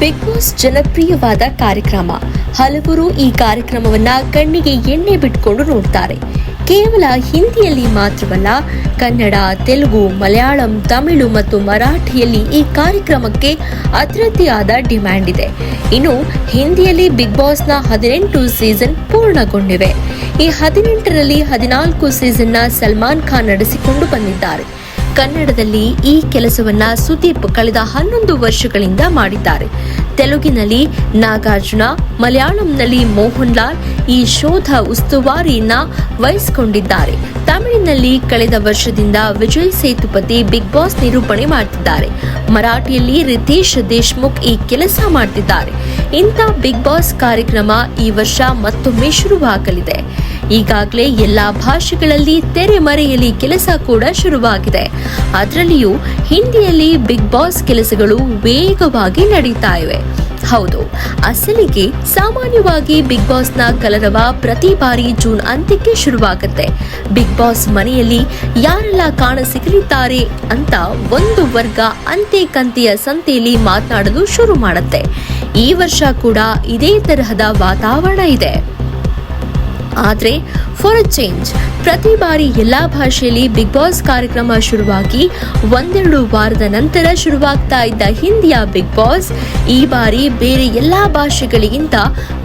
Big boss ಜನಪ್ರಿಯವಾದ ಕಾರ್ಯಕ್ರಮ. ಹಲವರು ಈ ಕಾರ್ಯಕ್ರಮವನ್ನ ಕಣ್ಣಿಗೆ ಎಣ್ಣೆ ಬಿಟ್ಕೊಂಡು ನೋಡ್ತಾರೆ. ಕೇವಲ ಹಿಂದಿಯಲ್ಲಿ ಮಾತ್ರವಲ್ಲ, ಕನ್ನಡ, ತೆಲುಗು, ಮಲಯಾಳಂ, ತಮಿಳು ಮತ್ತು ಮರಾಠಿಯಲ್ಲಿ ಈ ಕಾರ್ಯಕ್ರಮಕ್ಕೆ ಆದ ಡಿಮ್ಯಾಂಡ್ ಇದೆ. ಇನ್ನು ಹಿಂದಿಯಲ್ಲಿ ಬಿಗ್ ಬಾಸ್ನ ಹದಿನೆಂಟು ಸೀಸನ್ ಪೂರ್ಣಗೊಂಡಿವೆ. ಈ ಹದಿನೆಂಟರಲ್ಲಿ ಹದಿನಾಲ್ಕು ಸೀಸನ್ನ ಸಲ್ಮಾನ್ ಖಾನ್ ನಡೆಸಿಕೊಂಡು ಬಂದಿದ್ದಾರೆ. ಕನ್ನಡದಲ್ಲಿ ಈ ಕೆಲಸವನ್ನ ಸುದೀಪ್ ಕಳೆದ ಹನ್ನೊಂದು ವರ್ಷಗಳಿಂದ ಮಾಡಿದ್ದಾರೆ. ತೆಲುಗಿನಲ್ಲಿ ನಾಗಾರ್ಜುನ, ಮಲಯಾಳಂನಲ್ಲಿ ಮೋಹನ್ ಲಾಲ್ ಈ ಶೋಧ ಉಸ್ತುವಾರಿಯನ್ನ ವಹಿಸಿಕೊಂಡಿದ್ದಾರೆ. ತಮಿಳಿನಲ್ಲಿ ಕಳೆದ ವರ್ಷದಿಂದ ವಿಜಯ್ ಸೇತುಪತಿ ಬಿಗ್ ಬಾಸ್ ನಿರೂಪಣೆ ಮಾಡ್ತಿದ್ದಾರೆ. ಮರಾಠಿಯಲ್ಲಿ ರಿತೇಶ್ ದೇಶ್ಮುಖ್ ಈ ಕೆಲಸ ಮಾಡ್ತಿದ್ದಾರೆ. ಇಂಥ ಬಿಗ್ ಬಾಸ್ ಕಾರ್ಯಕ್ರಮ ಈ ವರ್ಷ ಮತ್ತೊಮ್ಮೆ ಶುರುವಾಗಲಿದೆ. ಈಗಾಗಲೇ ಎಲ್ಲಾ ಭಾಷೆಗಳಲ್ಲಿ ತೆರೆಮರೆಯಲ್ಲಿ ಕೆಲಸ ಕೂಡ ಶುರುವಾಗಿದೆ. ಅದರಲ್ಲಿಯೂ ಹಿಂದಿಯಲ್ಲಿ ಬಿಗ್ ಬಾಸ್ ಕೆಲಸಗಳು ವೇಗವಾಗಿ ನಡೀತಾ ಇವೆ. ಹೌದು, ಅಸಲಿಗೆ ಸಾಮಾನ್ಯವಾಗಿ ಬಿಗ್ ಬಾಸ್ನ ಕಲರವ ಪ್ರತಿ ಬಾರಿ ಜೂನ್ ಅಂತ್ಯಕ್ಕೆ ಶುರುವಾಗುತ್ತೆ. ಬಿಗ್ ಬಾಸ್ ಮನೆಯಲ್ಲಿ ಯಾರೆಲ್ಲ ಕಾಣ ಸಿಗಲಿದ್ದಾರೆ ಅಂತ ಒಂದು ವರ್ಗ ಅಂತೆ ಕಂತೆಯ ಸಂತೆಯಲ್ಲಿ ಮಾತನಾಡಲು ಶುರು ಮಾಡುತ್ತೆ. ಈ ವರ್ಷ ಕೂಡ ಇದೇ ತರಹದ ವಾತಾವರಣ ಇದೆ. ಆದ್ರೆ ಫಾರ್ ಅ ಚೇಂಜ್ ಪ್ರತಿ ಬಾರಿ ಎಲ್ಲಾ ಭಾಷೆಯಲ್ಲಿ ಬಿಗ್ ಬಾಸ್ ಕಾರ್ಯಕ್ರಮ ಶುರುವಾಗಿ ಒಂದೆರಡು ವಾರದ ನಂತರ ಶುರುವಾಗ್ತಾ ಇದ್ದ ಹಿಂದಿಯ ಬಿಗ್ ಬಾಸ್, ಈ ಬಾರಿ ಬೇರೆ ಎಲ್ಲಾ ಭಾಷೆಗಳಿಗಿಂತ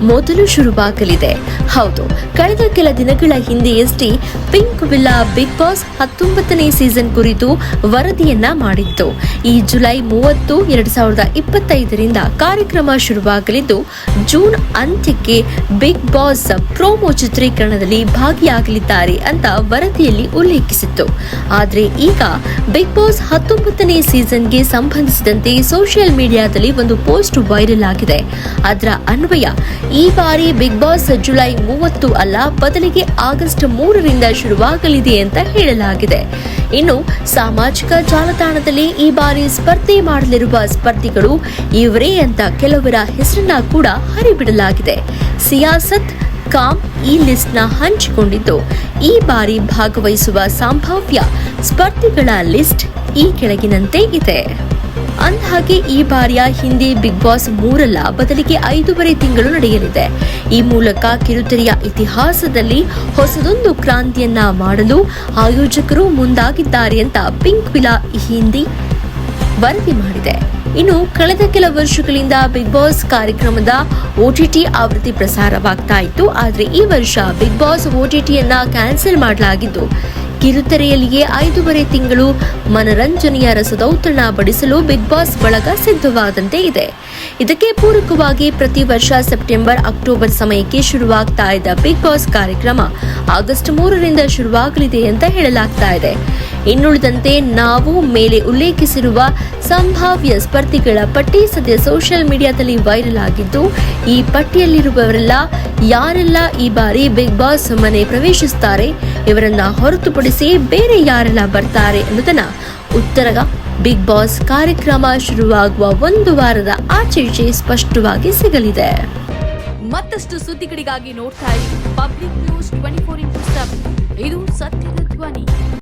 ಮೊದಲು ಶುರುವಾಗಲಿದೆ. ಹೌದು, ಕಳೆದ ಕೆಲ ದಿನಗಳ ಹಿಂದೆಯಷ್ಟೇ ಪಿಂಕ್ ವಿಲ್ಲಾ ಬಿಗ್ ಬಾಸ್ ಹತ್ತೊಂಬತ್ತನೇ ಸೀಸನ್ ಕುರಿತು ವರದಿಯನ್ನ ಮಾಡಿತ್ತು. ಈ ಜುಲೈ ಮೂವತ್ತು, ಎರಡು ಸಾವಿರದ ಇಪ್ಪತ್ತೈದರಿಂದ ಕಾರ್ಯಕ್ರಮ ಶುರುವಾಗಲಿದ್ದು, ಜೂನ್ ಅಂತ್ಯಕ್ಕೆ ಬಿಗ್ ಬಾಸ್ ಪ್ರೋಮೋ ಚಿತ್ರೀಕರಣದಲ್ಲಿ ಭಾಗಿಯಾಗಲಿದ್ದಾರೆ ಅಂತ ವರದಿಯಲ್ಲಿ ಉಲ್ಲೇಖಿಸಿತ್ತು. ಆದರೆ ಈಗ ಬಿಗ್ ಬಾಸ್ ಹತ್ತೊಂಬತ್ತನೇ ಸೀಸನ್ಗೆ ಸಂಬಂಧಿಸಿದಂತೆ ಸೋಷಿಯಲ್ ಮೀಡಿಯಾದಲ್ಲಿ ಒಂದು ಪೋಸ್ಟ್ ವೈರಲ್ ಆಗಿದೆ. ಅದರ ಅನ್ವಯ ಈ ಬಾರಿ ಬಿಗ್ ಬಾಸ್ ಜುಲೈ ಮೂವತ್ತು ಅಲ್ಲ, ಬದಲಿಗೆ ಆಗಸ್ಟ್ ಮೂರರಿಂದ ಶುರುವಾಗಲಿದೆ ಅಂತ ಹೇಳಲಾಗಿದೆ. ಇನ್ನು ಸಾಮಾಜಿಕ ಜಾಲತಾಣದಲ್ಲಿ ಈ ಬಾರಿ ಸ್ಪರ್ಧೆ ಮಾಡಲಿರುವ ಸ್ಪರ್ಧಿಗಳು ಇವರೇ ಅಂತ ಕೆಲವರ ಹೆಸರನ್ನ ಕೂಡ ಹರಿಬಿಡಲಾಗಿದೆ. ಸಿಯಾಸತ್ ಕಾಮ್ ಈ ಲಿಸ್ಟ್ನ ಹಂಚಿಕೊಂಡಿದ್ದು. ಈ ಬಾರಿ ಭಾಗವಹಿಸುವ ಸಂಭಾವ್ಯ ಸ್ಪರ್ಧಿಗಳ ಲಿಸ್ಟ್ ಈ ಕೆಳಗಿನಂತೆ ಇದೆ. ಅಂದಹಾಗೆ, ಈ ಬಾರಿಯ ಹಿಂದಿ ಬಿಗ್ ಬಾಸ್ ಮೂರಲ್ಲ, ಬದಲಿಗೆ ಐದೂವರೆ ತಿಂಗಳು ನಡೆಯಲಿದೆ. ಈ ಮೂಲಕ ಕಿರುತೆರೆಯ ಇತಿಹಾಸದಲ್ಲಿ ಹೊಸದೊಂದು ಕ್ರಾಂತಿಯನ್ನ ಮಾಡಲು ಆಯೋಜಕರು ಮುಂದಾಗಿದ್ದಾರೆ ಅಂತ ಪಿಂಕ್ ವಿಲಾ ಹಿಂದಿ ವರದಿ ಮಾಡಿದೆ. ಇನ್ನು ಕಳೆದ ಕೆಲ ವರ್ಷಗಳಿಂದ ಬಿಗ್ ಬಾಸ್ ಕಾರ್ಯಕ್ರಮದ ಓಟಿಟಿ ಆವೃತ್ತಿ ಪ್ರಸಾರವಾಗ್ತಾ ಇತ್ತು. ಆದರೆ ಈ ವರ್ಷ ಬಿಗ್ ಬಾಸ್ ಓಟಿಟಿಯನ್ನ ಕ್ಯಾನ್ಸಲ್ ಮಾಡಲಾಗಿದ್ದು, ಕಿರುತೆರೆಯಲ್ಲಿಯೇ ಐದೂವರೆ ತಿಂಗಳು ಮನರಂಜನೆಯ ರಸದೌತಣ ಬಡಿಸಲು ಬಿಗ್ ಬಾಸ್ ಬಳಗ ಸಿದ್ಧವಾದಂತೆ ಇದೆ. ಇದಕ್ಕೆ ಪೂರಕವಾಗಿ ಪ್ರತಿ ವರ್ಷ ಸೆಪ್ಟೆಂಬರ್ ಅಕ್ಟೋಬರ್ ಸಮಯಕ್ಕೆ ಶುರುವಾಗ್ತಾ ಇದ್ದ ಬಿಗ್ ಬಾಸ್ ಕಾರ್ಯಕ್ರಮ ಆಗಸ್ಟ್ ಮೂರರಿಂದ ಶುರುವಾಗಲಿದೆ ಅಂತ ಹೇಳಲಾಗ್ತಾ ಇದೆ. ಇನ್ನುಳಿದಂತೆ ನಾವು ಮೇಲೆ ಉಲ್ಲೇಖಿಸಿರುವ ಸಂಭಾವ್ಯ ಸ್ಪರ್ಧಿಗಳ ಪಟ್ಟಿ ಸದ್ಯ ಸೋಷಿಯಲ್ ಮೀಡಿಯಾದಲ್ಲಿ ವೈರಲ್ ಆಗಿದ್ದು, ಈ ಪಟ್ಟಿಯಲ್ಲಿರುವವರೆಲ್ಲ ಯಾರೆಲ್ಲ ಈ ಬಾರಿ ಬಿಗ್ ಬಾಸ್ ಮನೆ ಪ್ರವೇಶಿಸುತ್ತಾರೆ, ಇವರನ್ನ ಹೊರತುಪಡಿಸಿ ಬೇರೆ ಯಾರೆಲ್ಲ ಬರ್ತಾರೆ ಅನ್ನೋದನ್ನ ಉತ್ತರ ಬಿಗ್ ಬಾಸ್ ಕಾರ್ಯಕ್ರಮ ಶುರುವಾಗುವ ಒಂದು ವಾರದ ಆಚೆ ಈಚೆ ಸ್ಪಷ್ಟವಾಗಿ ಸಿಗಲಿದೆ. ಮತ್ತಷ್ಟು ಸುದ್ದಿಗಳಿಗಾಗಿ ನೋಡ್ತಾ ಇರಿ public news twenty four into seven. ಇದು ಸತ್ಯದ ಧ್ವನಿ.